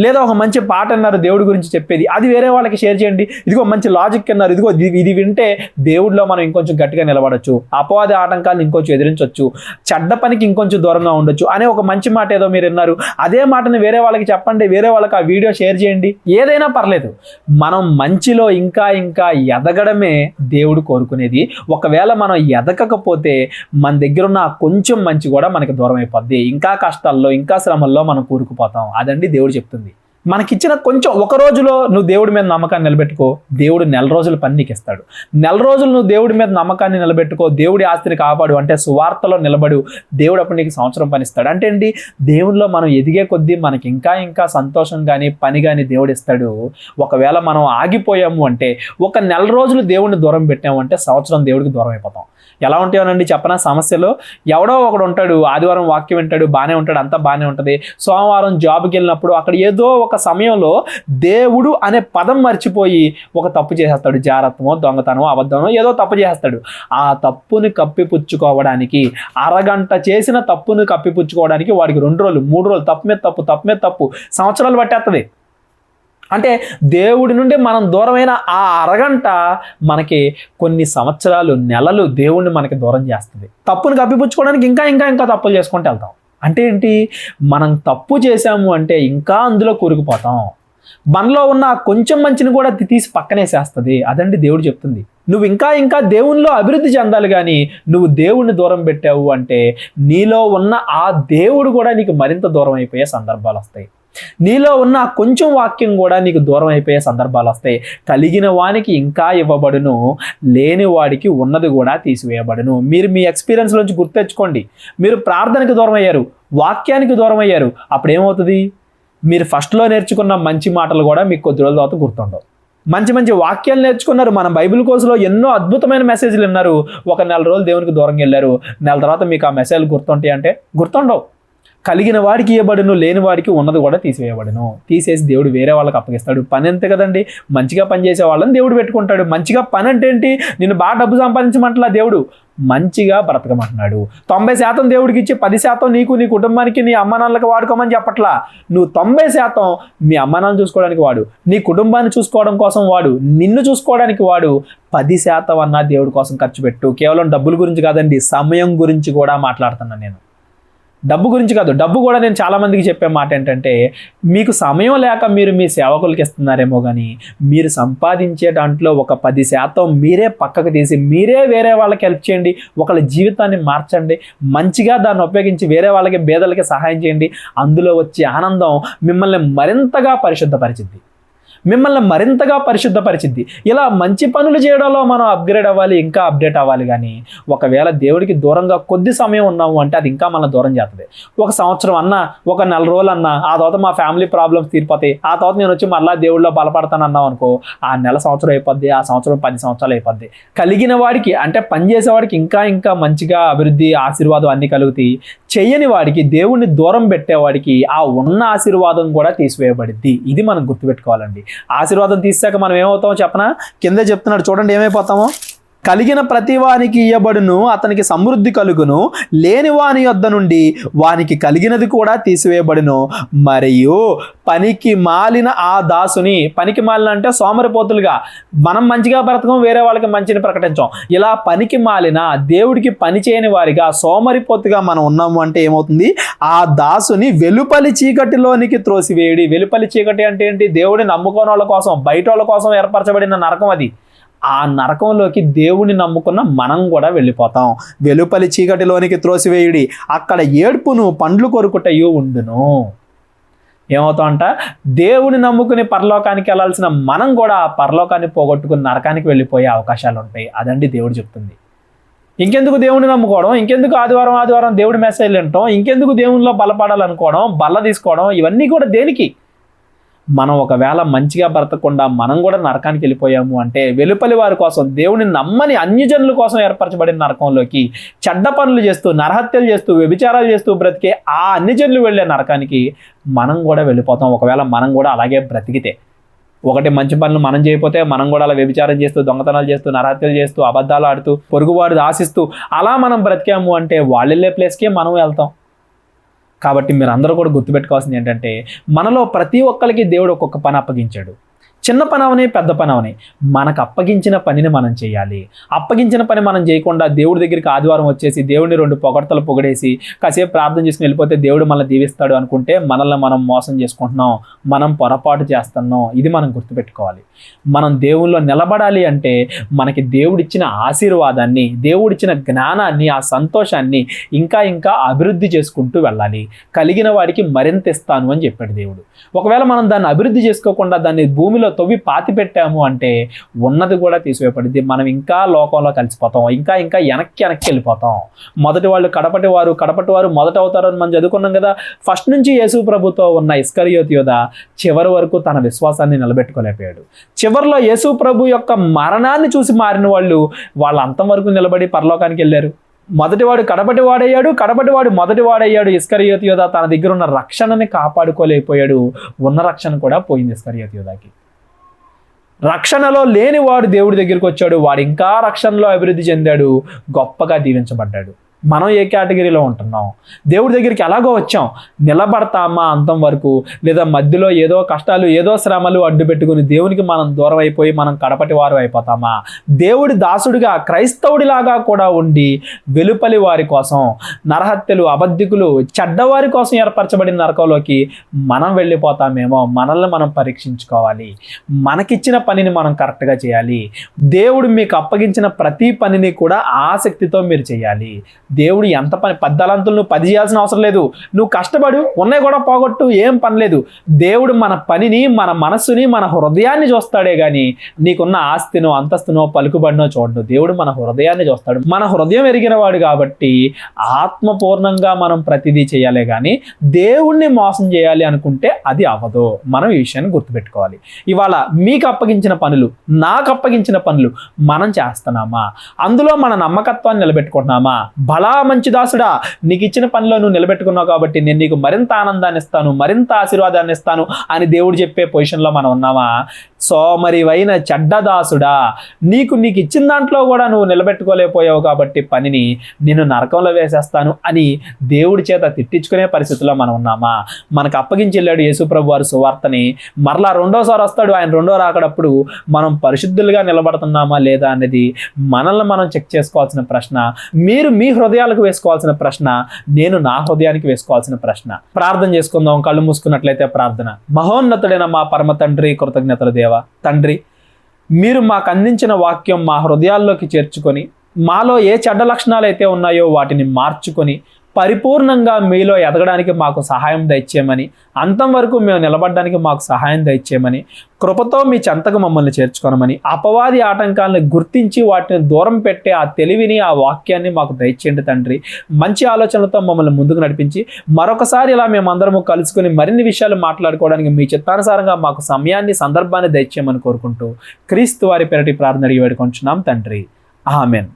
లేదా ఒక మంచి పాట అన్నారు దేవుడి గురించి చెప్పేది అది వేరే వాళ్ళకి షేర్ చేయండి. ఇదిగో మంచి లాజిక్ అన్నారు ఇదిగో ఇది- ఇది వింటే దేవుడిలో మనం ఇంకొంచెం గట్టిగా నిలబడొచ్చు. అపవాది ఆటంకాలను ఇంకొంచెం ఎదిరించవచ్చు చెడ్డ పనికి ఇంకొంచెం దూరంగా ఉండొచ్చు అనే ఒక మంచి మాట ఏదో మీరు విన్నారు. అదే మాటని వేరే వాళ్ళకి చెప్పండి వేరే వాళ్ళకి ఆ వీడియో షేర్ చేయండి. ఏదైనా పర్లేదు. మనం మంచిలో ఇంకా ఇంకా ఎదగడమే దేవుడు కోరుకునేది. ఒకవేళ మనం ఎదగకపోతే మన దగ్గర ఉన్న కొంచెం మంచి కూడా మనకి దూరం అయిపోద్ది. ఇంకా కష్టాల్లో ఇంకా శ్రమల్లో మనం కూరుకుపోతాం. అదండి దేవుడు చెప్తుంది. మనకిచ్చిన కొంచెం ఒక రోజులో నువ్వు దేవుడి మీద నమ్మకాన్ని నిలబెట్టుకో దేవుడు నెల రోజుల పని నీకు ఇస్తాడు. నెల రోజులు నువ్వు దేవుడి మీద నమ్మకాన్ని నిలబెట్టుకో దేవుడి ఆస్తిని కాపాడు అంటే సువార్తలో నిలబడు దేవుడు అప్పుడు నీకు సంవత్సరం పనిస్తాడు అంటే ఏంటి? దేవుడిలో మనం ఎదిగే కొద్దీ మనకి ఇంకా ఇంకా సంతోషం కానీ పని కానీ దేవుడు ఇస్తాడు. ఒకవేళ మనం ఆగిపోయాము అంటే ఒక నెల రోజులు దేవుడిని దూరం పెట్టాము అంటే సంవత్సరం దేవుడికి దూరం అయిపోతాం. ఎలా ఉంటాయోనండి చెప్పనా? సమస్యలో ఎవడో ఒకడు ఉంటాడు ఆదివారం వాక్యం వింటాడు బాగానే ఉంటాడు అంతా బాగానే ఉంటుంది. సోమవారం జాబ్కి వెళ్ళినప్పుడు అక్కడ ఏదో ఒక సమయంలో దేవుడు అనే పదం మర్చిపోయి ఒక తప్పు చేసేస్తాడు. జాగ్రత్తమో దొంగతనమో అబద్ధమో ఏదో తప్పు చేసేస్తాడు. ఆ తప్పుని కప్పిపుచ్చుకోవడానికి అరగంట చేసిన తప్పుని కప్పిపుచ్చుకోవడానికి వాడికి రెండు రోజులు మూడు రోజులు తప్పు మీద తప్పు తప్పు మీద తప్పు సంవత్సరాలు పట్టేస్తుంది అంటే దేవుడి నుండి మనం దూరమైన ఆ అరగంట మనకి కొన్ని సంవత్సరాలు నెలలు దేవుణ్ణి మనకి దూరం చేస్తుంది. తప్పుని కప్పిపుచ్చుకోవడానికి ఇంకా ఇంకా ఇంకా తప్పులు చేసుకుంటూ వెళ్తాం. అంటే ఏంటి? మనం తప్పు చేసాము అంటే ఇంకా అందులో కూరుకుపోతాం. మనలో ఉన్న కొంచెం మంచిని కూడా తీసి పక్కనేసేస్తుంది అదండి దేవుడు చెప్తుంది. నువ్వు ఇంకా ఇంకా దేవునిలో అభివృద్ధి చెందాలి కానీ నువ్వు దేవుణ్ణి దూరం పెట్టావు అంటే నీలో ఉన్న ఆ దేవుడు కూడా నీకు మరింత దూరం అయిపోయే సందర్భాలు వస్తాయి. నీలో ఉన్న కొంచెం వాక్యం కూడా నీకు దూరం అయిపోయే సందర్భాలు వస్తాయి. కలిగిన వానికి ఇంకా ఇవ్వబడును లేని వాడికి ఉన్నది కూడా తీసివేయబడును. మీరు మీ ఎక్స్పీరియన్స్ నుంచి గుర్తెచ్చుకోండి మీరు ప్రార్థనకి దూరం అయ్యారు వాక్యానికి దూరం అయ్యారు అప్పుడేమవుతుంది? మీరు ఫస్ట్లో నేర్చుకున్న మంచి మాటలు కూడా మీకు కొద్ది రోజుల తర్వాత గుర్తుండవు. మంచి మంచి వాక్యాలు నేర్చుకున్నారు. మన బైబిల్ కోర్సులో ఎన్నో అద్భుతమైన మెసేజ్లు విన్నారు. ఒక నెల రోజులు దేవునికి దూరంగా వెళ్ళారు. నెల తర్వాత మీకు ఆ మెసేజ్లు గుర్తుంటాయి అంటే గుర్తుండవు. కలిగిన వాడికి ఇవ్వబడును లేని వాడికి ఉన్నది కూడా తీసివేయబడును. తీసేసి దేవుడు వేరే వాళ్ళకి అప్పగిస్తాడు. పని అంతే కదండి? మంచిగా పనిచేసే వాళ్ళని దేవుడు పెట్టుకుంటాడు. మంచిగా పని అంటే ఏంటి? నేను బాగా డబ్బు సంపాదించమంటలా దేవుడు మంచిగా బ్రతకమంటున్నాడు. తొంభై శాతం దేవుడికి ఇచ్చి పది శాతం నీకు నీ కుటుంబానికి నీ అమ్మ నాన్నలకు వాడుకోమని చెప్పట్లా. నువ్వు తొంభై శాతం మీ అమ్మ నాన్న చూసుకోవడానికి వాడు నీ కుటుంబాన్ని చూసుకోవడం కోసం వాడు నిన్ను చూసుకోవడానికి వాడు పది శాతం అన్నా దేవుడి కోసం ఖర్చు పెట్టు. కేవలం డబ్బుల గురించి కాదండి సమయం గురించి కూడా మాట్లాడుతున్నాను నేను. డబ్బు గురించి కాదు డబ్బు కూడా నేను చాలా మందికి చెప్పే మాట ఏంటంటే మీకు సమయం లేక మీరు మీ సేవకులకి ఇస్తున్నారేమో కానీ మీరు సంపాదించే దాంట్లో ఒక పది శాతం మీరే పక్కకు తీసి మీరే వేరే వాళ్ళకి హెల్ప్ చేయండి ఒకళ్ళ జీవితాన్ని మార్చండి మంచిగా దాన్ని ఉపయోగించి వేరే వాళ్ళకి పేదలకి సహాయం చేయండి అందులో వచ్చే ఆనందం మిమ్మల్ని మరింతగా పరిశుద్ధపరిచింది. మిమ్మల్ని మరింతగా పరిశుద్ధపరిచిద్ది. ఇలా మంచి పనులు చేయడంలో మనం అప్గ్రేడ్ అవ్వాలి ఇంకా అప్డేట్ అవ్వాలి కానీ ఒకవేళ దేవుడికి దూరంగా కొద్ది సమయం ఉన్నాము అంటే అది ఇంకా మన దూరం చేస్తుంది ఒక సంవత్సరం అన్నా ఒక నెల రోజులు అన్నా ఆ తర్వాత మా ఫ్యామిలీ ప్రాబ్లమ్స్ తీరిపోతాయి ఆ తర్వాత నేను వచ్చి మళ్ళీ దేవుడిలో బలపడతాను అన్నావు అనుకో ఆ నెల సంవత్సరం అయిపోద్ది ఆ సంవత్సరం పది సంవత్సరాలు అయిపోద్ది. కలిగిన వాడికి అంటే పని చేసేవాడికి ఇంకా ఇంకా మంచిగా అభివృద్ధి ఆశీర్వాదం అన్ని కలుగుతాయి. చెయ్యని వాడికి దేవుణ్ణి దూరం పెట్టేవాడికి ఆ ఉన్న ఆశీర్వాదం కూడా తీసివేయబడిద్ది. ఇది మనం గుర్తుపెట్టుకోవాలండి. ఆశీర్వాదం తీసాక మనం ఏమవుతామో చెప్పనా? కిందే చెప్తున్నాడు చూడండి ఏమైపోతామో. కలిగిన ప్రతి వానికి ఇయ్యబడును అతనికి సమృద్ధి కలుగును. లేని వాని యొద్ద నుండి వానికి కలిగినది కూడా తీసివేయబడును. మరియు పనికి మాలిన ఆ దాసుని పనికి మాలిన అంటే సోమరిపోతులుగా మనం మంచిగా బ్రతకం వేరే వాళ్ళకి మంచిని ప్రకటించాం. ఇలా పనికి మాలిన దేవుడికి పని చేయని వారిగా సోమరిపోతుగా మనం ఉన్నాము అంటే ఏమవుతుంది? ఆ దాసుని వెలుపలి చీకటిలోనికి త్రోసివేయడి. వెలుపలి చీకటి అంటే ఏంటి? దేవుడిని నమ్ముకోని వాళ్ళ కోసం బయట వాళ్ళ కోసం ఏర్పరచబడిన నరకం అది. ఆ నరకంలోకి దేవుని నమ్ముకున్న మనం కూడా వెళ్ళిపోతాం. వెలుపలి చీకటిలోనికి త్రోసివేయుడి అక్కడ ఏడ్పును పండ్లు కొరుకుటయు ఉండును. ఏమవుతామంట దేవుని నమ్ముకుని పరలోకానికి వెళ్ళాల్సిన మనం కూడా పరలోకాన్ని పోగొట్టుకుని నరకానికి వెళ్ళిపోయే అవకాశాలు ఉంటాయి. అదండి దేవుడు చెప్తుంది. ఇంకెందుకు దేవుడిని నమ్ముకోవడం? ఇంకెందుకు ఆదివారం ఆదివారం దేవుడి మెసేజ్ వింటాం? ఇంకెందుకు దేవునిలో బలపడాలనుకోవడం? బల్ల తీసుకోవడం? ఇవన్నీ కూడా దేనికి? మనం ఒకవేళ మంచిగా బ్రతకుండా మనం కూడా నరకానికి వెళ్ళిపోయాము అంటే వెలుపలి వారి కోసం దేవుని నమ్మని అన్యజనుల కోసం ఏర్పరచబడిన నరకంలోకి చెడ్డ పనులు చేస్తూ నరహత్యలు చేస్తూ వ్యభిచారాలు చేస్తూ బ్రతికే ఆ అన్యజనులు వెళ్ళే నరకానికి మనం కూడా వెళ్ళిపోతాం. ఒకవేళ మనం కూడా అలాగే బ్రతికితే ఒకటి మంచి పనులు మనం చేయకపోతే మనం కూడా అలా వ్యభిచారం చేస్తూ దొంగతనాలు చేస్తూ నరహత్యలు చేస్తూ అబద్ధాలు ఆడుతూ పొరుగువాడు ఆశిస్తూ అలా మనం బ్రతికాము అంటే వాళ్ళు వెళ్ళే ప్లేస్కే మనం వెళ్తాం. కాబట్టి మీరు అందరూ కూడా గుర్తుపెట్టుకోవాల్సింది ఏంటంటే మనలో ప్రతి ఒక్కరికి దేవుడు ఒక్కొక్క పని అప్పగించాడు. చిన్న పని అవని పెద్ద పని అవని మనకు అప్పగించిన పనిని మనం చేయాలి. అప్పగించిన పని మనం చేయకుండా దేవుడి దగ్గరికి ఆదివారం వచ్చేసి దేవుడిని రెండు పొగడతలు పొగడేసి కాసేపు ప్రార్థన చేసుకుని వెళ్ళిపోతే దేవుడు మనల్ని దీవిస్తాడు అనుకుంటే మనల్ని మనం మోసం చేసుకుంటున్నాం. మనం పొరపాటు చేస్తున్నాం. ఇది మనం గుర్తుపెట్టుకోవాలి. మనం దేవుల్లో నిలబడాలి అంటే మనకి దేవుడిచ్చిన ఆశీర్వాదాన్ని దేవుడిచ్చిన జ్ఞానాన్ని ఆ సంతోషాన్ని ఇంకా ఇంకా అభివృద్ధి చేసుకుంటూ వెళ్ళాలి. కలిగిన వాడికి మరింత ఇస్తాను అని చెప్పాడు దేవుడు. ఒకవేళ మనం దాన్ని అభివృద్ధి చేసుకోకుండా దాన్ని భూమిలో తవ్వి పాతి పెట్టాము అంటే ఉన్నది కూడా తీసివేయబడింది. మనం ఇంకా లోకంలో కలిసిపోతాం. ఇంకా ఇంకా వెనక్కి వెనక్కి వెళ్ళిపోతాం. మొదటి వాళ్ళు కడపటి వారు కడపటి వారు మొదట అవుతారని మనం చదువుకున్నాం కదా. ఫస్ట్ నుంచి యేసు ప్రభుతో ఉన్న ఇస్కరియోత్ యోధ చివరి వరకు తన విశ్వాసాన్ని నిలబెట్టుకోలేకపోయాడు. చివరిలో యేసు ప్రభు యొక్క మరణాన్ని చూసి మారిన వాళ్ళు వాళ్ళ అంతం వరకు నిలబడి పరలోకానికి వెళ్ళారు. మొదటివాడు కడపటి వాడయ్యాడు కడపటి వాడు మొదటి వాడయ్యాడు. ఇస్కరియోత్ యోధ తన దగ్గర ఉన్న రక్షణని కాపాడుకోలేకపోయాడు. ఉన్న రక్షణ కూడా పోయింది ఇస్కరియోత్ యోధాకి రక్షణలో లేని వాడు దేవుడి దగ్గరికి వచ్చాడు. వాడు ఇంకా రక్షణలో అభివృద్ధి చెందాడు. గొప్పగా దీవించబడ్డాడు. మనం ఏ కేటగిరీలో ఉంటున్నాం? దేవుడి దగ్గరికి ఎలాగో వచ్చాం? నిలబడతామా అంతం వరకు? లేదా మధ్యలో ఏదో కష్టాలు ఏదో శ్రమలు అడ్డు పెట్టుకుని దేవునికి మనం దూరం అయిపోయి మనం కడపటి వారు అయిపోతామా? దేవుడి దాసుడిగా క్రైస్తవుడిలాగా కూడా ఉండి వెలుపలి వారి కోసం నరహత్యలు అబద్ధికులు చెడ్డవారి కోసం ఏర్పరచబడిన నరకంలోకి మనం వెళ్ళిపోతామేమో? మనల్ని మనం పరీక్షించుకోవాలి. మనకిచ్చిన పనిని మనం కరెక్ట్గా చేయాలి. దేవుడు మీకు అప్పగించిన ప్రతి పనిని కూడా ఆసక్తితో మీరు చేయాలి. దేవుడు ఎంత పని పెద్దలంతులు నువ్వు పది చేయాల్సిన అవసరం లేదు. నువ్వు కష్టపడు ఉన్నాయి కూడా పోగొట్టు ఏం పని లేదు. దేవుడు మన పనిని మన మనస్సుని మన హృదయాన్ని చూస్తాడే కానీ నీకున్న ఆస్తినో అంతస్తునో పలుకుబడినో చూడడు దేవుడు మన హృదయాన్ని చూస్తాడు. మన హృదయం ఎరిగిన వాడు కాబట్టి ఆత్మపూర్ణంగా మనం ప్రతిదీ చేయాలి కానీ దేవుణ్ణి మోసం చేయాలి అనుకుంటే అది అవ్వదు. మనం ఈ విషయాన్ని గుర్తుపెట్టుకోవాలి. ఇవాళ మీకు అప్పగించిన పనులు నాకు అప్పగించిన పనులు మనం చేస్తున్నామా? అందులో మన నమ్మకత్వాన్ని నిలబెట్టుకుంటున్నామా? బల చాలా మంచి దాసుడా. నీకు ఇచ్చిన పనిలో నువ్వు నిలబెట్టుకున్నావు కాబట్టి నేను నీకు మరింత ఆనందాన్ని ఇస్తాను మరింత ఆశీర్వాదాన్ని ఇస్తాను అని దేవుడు చెప్పే పొజిషన్లో మనం ఉన్నామా? సోమరివైన చెడ్డ దాసుడా. నీకు నీకు ఇచ్చిన దాంట్లో కూడా నువ్వు నిలబెట్టుకోలేకపోయావు కాబట్టి పనిని నేను నరకంలో వేసేస్తాను అని దేవుడి చేత తిట్టించుకునే పరిస్థితిలో మనం ఉన్నామా? మనకు అప్పగించి వెళ్ళాడు యేసుప్రభు వారి సువార్తని. మరలా రెండోసారి వస్తాడు ఆయన రెండో రాకడప్పుడు మనం పరిశుద్ధులుగా నిలబడుతున్నామా లేదా అనేది మనల్ని మనం చెక్ చేసుకోవాల్సిన ప్రశ్న. మీరు మీ హృదయాలకు వేసుకోవాల్సిన ప్రశ్న నేను నా హృదయానికి వేసుకోవాల్సిన ప్రశ్న. ప్రార్థన చేసుకుందాం కళ్ళు మూసుకున్నట్లయితే ప్రార్థన. మహోన్నతుడైన మా పరమ తండ్రి కృతజ్ఞతల దేవ. తండ్రి మీరు మాకు అందించిన వాక్యం మా హృదయాల్లోకి చేర్చుకొని మాలో ఏ చెడ్డ లక్షణాలు అయితే ఉన్నాయో వాటిని మార్చుకొని పరిపూర్ణంగా మీలో ఎదగడానికి మాకు సహాయం దయచేయమని అంతం వరకు మేము నిలబడడానికి మాకు సహాయం దయచేయమని కృపతో మీ చెంతకు మమ్మల్ని చేర్చుకోనమని అపవాది ఆటంకాలను గుర్తించి వాటిని దూరం పెట్టే ఆ తెలివిని ఆ వాక్యాన్ని మాకు దయచేయండి తండ్రి. మంచి ఆలోచనలతో మమ్మల్ని ముందుకు నడిపించి మరొకసారి ఇలా మేమందరము కలుసుకుని మరిన్ని విషయాలు మాట్లాడుకోవడానికి మీ చిత్తానుసారంగా మాకు సమయాన్ని సందర్భాన్ని దయచేయమని కోరుకుంటూ క్రీస్తు వారి పెరటి ప్రార్థన అడిగి వేడుకొంచున్నాం తండ్రి. ఆమెన్.